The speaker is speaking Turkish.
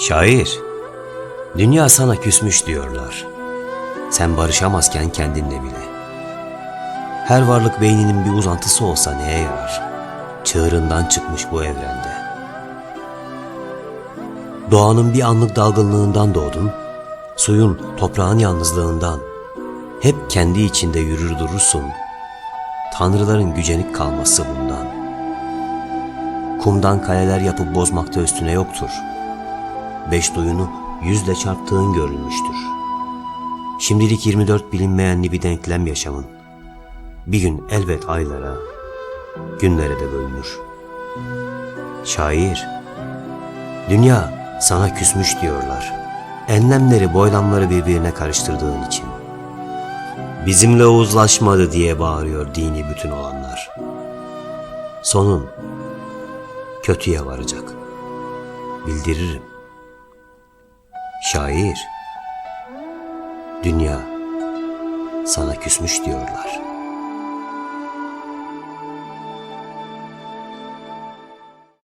Şair, dünya sana küsmüş diyorlar. Sen barışamazken kendinle bile. Her varlık beyninin bir uzantısı olsa neye yarar? Çığırından çıkmış bu evrende. Doğanın bir anlık dalgınlığından doğdun, suyun, toprağın yalnızlığından. Hep kendi içinde yürür durursun. Tanrıların gücenik kalması bundan. Kumdan kaleler yapıp bozmakta üstüne yoktur. Beş duyunu yüzle çarptığın görülmüştür. Şimdilik 24 bilinmeyenli bir denklem yaşamın. Bir gün elbet aylara, günlere de bölünür. Şair, dünya sana küsmüş diyorlar. Enlemleri boylamları birbirine karıştırdığın için. Bizimle uzlaşmadı diye bağırıyor dini bütün olanlar. Sonun kötüye varacak. Bildiririm. Şair, dünya sana küsmüş diyorlar.''